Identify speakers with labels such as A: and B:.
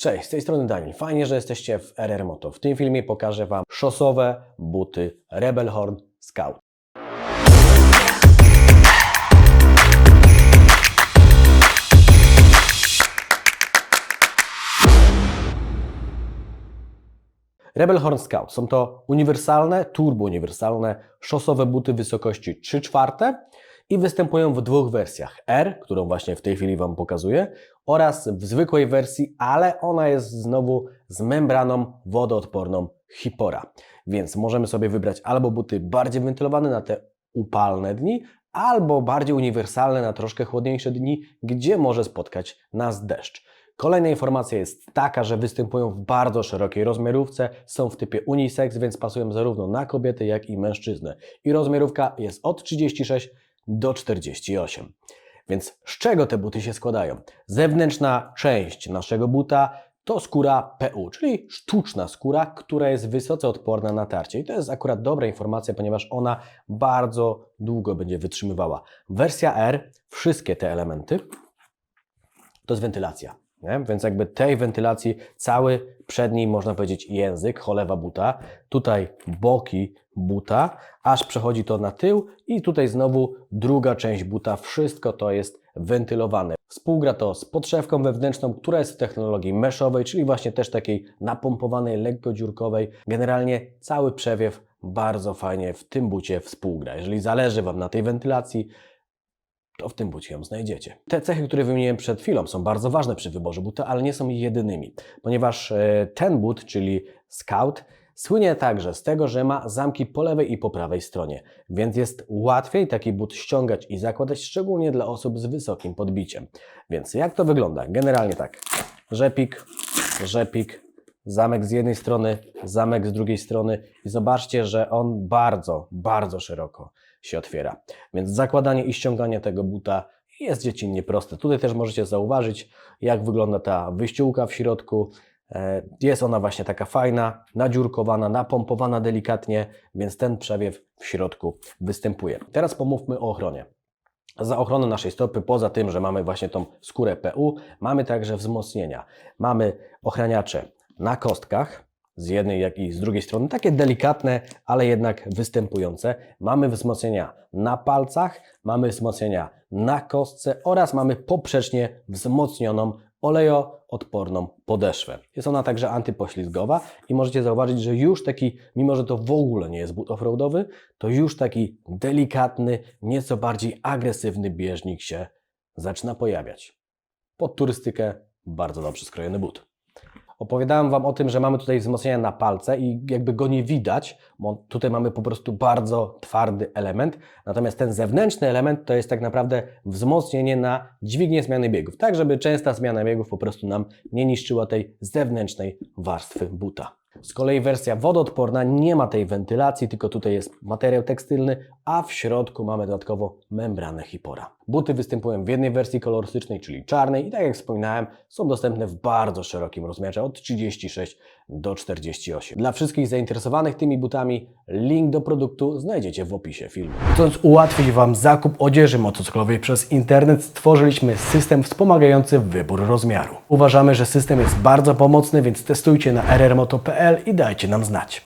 A: Cześć, z tej strony Daniel. Fajnie, że jesteście w RR Moto. W tym filmie pokażę Wam szosowe buty Rebelhorn Scout. Rebelhorn Scout są to uniwersalne, turbo-uniwersalne, szosowe buty wysokości 3 czwarte i występują w dwóch wersjach. R, którą właśnie w tej chwili Wam pokazuję, oraz w zwykłej wersji, ale ona jest znowu z membraną wodoodporną Hipora. Więc możemy sobie wybrać albo buty bardziej wentylowane na te upalne dni, albo bardziej uniwersalne na troszkę chłodniejsze dni, gdzie może spotkać nas deszcz. Kolejna informacja jest taka, że występują w bardzo szerokiej rozmiarówce, są w typie unisex, więc pasują zarówno na kobiety, jak i mężczyznę. I rozmiarówka jest od 36 do 48. Więc z czego te buty się składają? Zewnętrzna część naszego buta to skóra PU, czyli sztuczna skóra, która jest wysoce odporna na tarcie. I to jest akurat dobra informacja, ponieważ ona bardzo długo będzie wytrzymywała. Wersja R, wszystkie te elementy, to jest wentylacja. Nie? Więc jakby tej wentylacji cały przedni, można powiedzieć, język, cholewa buta, tutaj boki buta, aż przechodzi to na tył i tutaj znowu druga część buta, wszystko to jest wentylowane. Współgra to z podszewką wewnętrzną, która jest w technologii meszowej, czyli właśnie też takiej napompowanej, lekko dziurkowej. Generalnie cały przewiew bardzo fajnie w tym bucie współgra. Jeżeli zależy Wam na tej wentylacji, w tym bucie ją znajdziecie. Te cechy, które wymieniłem przed chwilą, są bardzo ważne przy wyborze buta, ale nie są jedynymi, ponieważ e, ten but, czyli Scout, słynie także z tego, że ma zamki po lewej i po prawej stronie, więc jest łatwiej taki but ściągać i zakładać, szczególnie dla osób z wysokim podbiciem. Więc jak to wygląda? Generalnie tak. Rzepik, rzepik, zamek z jednej strony, zamek z drugiej strony i zobaczcie, że on bardzo, bardzo szeroko się otwiera. Więc zakładanie i ściąganie tego buta jest dziecinnie proste. Tutaj też możecie zauważyć, jak wygląda ta wyściółka w środku. E, Jest ona właśnie taka fajna, nadziurkowana, napompowana delikatnie, więc ten przewiew w środku występuje. Teraz pomówmy o ochronie. Za ochronę naszej stopy, poza tym, że mamy właśnie tą skórę PU, mamy także wzmocnienia. Mamy ochraniacze na kostkach, z jednej, jak i z drugiej strony, takie delikatne, ale jednak występujące. Mamy wzmocnienia na palcach, mamy wzmocnienia na kostce oraz mamy poprzecznie wzmocnioną olejoodporną podeszwę. Jest ona także antypoślizgowa i możecie zauważyć, że już taki, mimo że to w ogóle nie jest but offroadowy, to już taki delikatny, nieco bardziej agresywny bieżnik się zaczyna pojawiać. Pod turystykę bardzo dobrze skrojony but. Opowiadałem Wam o tym, że mamy tutaj wzmocnienia na palce i jakby go nie widać, bo tutaj mamy po prostu bardzo twardy element. Natomiast ten zewnętrzny element to jest tak naprawdę wzmocnienie na dźwignię zmiany biegów, tak żeby częsta zmiana biegów po prostu nam nie niszczyła tej zewnętrznej warstwy buta. Z kolei wersja wodoodporna nie ma tej wentylacji, tylko tutaj jest materiał tekstylny, a w środku mamy dodatkowo membranę hipora. Buty występują w jednej wersji kolorystycznej, czyli czarnej i tak jak wspominałem, są dostępne w bardzo szerokim rozmiarze od 36 do 48. Dla wszystkich zainteresowanych tymi butami link do produktu znajdziecie w opisie filmu. Chcąc ułatwić Wam zakup odzieży motocyklowej przez internet, stworzyliśmy system wspomagający wybór rozmiaru. Uważamy, że system jest bardzo pomocny, więc testujcie na rrmoto.pl i dajcie nam znać.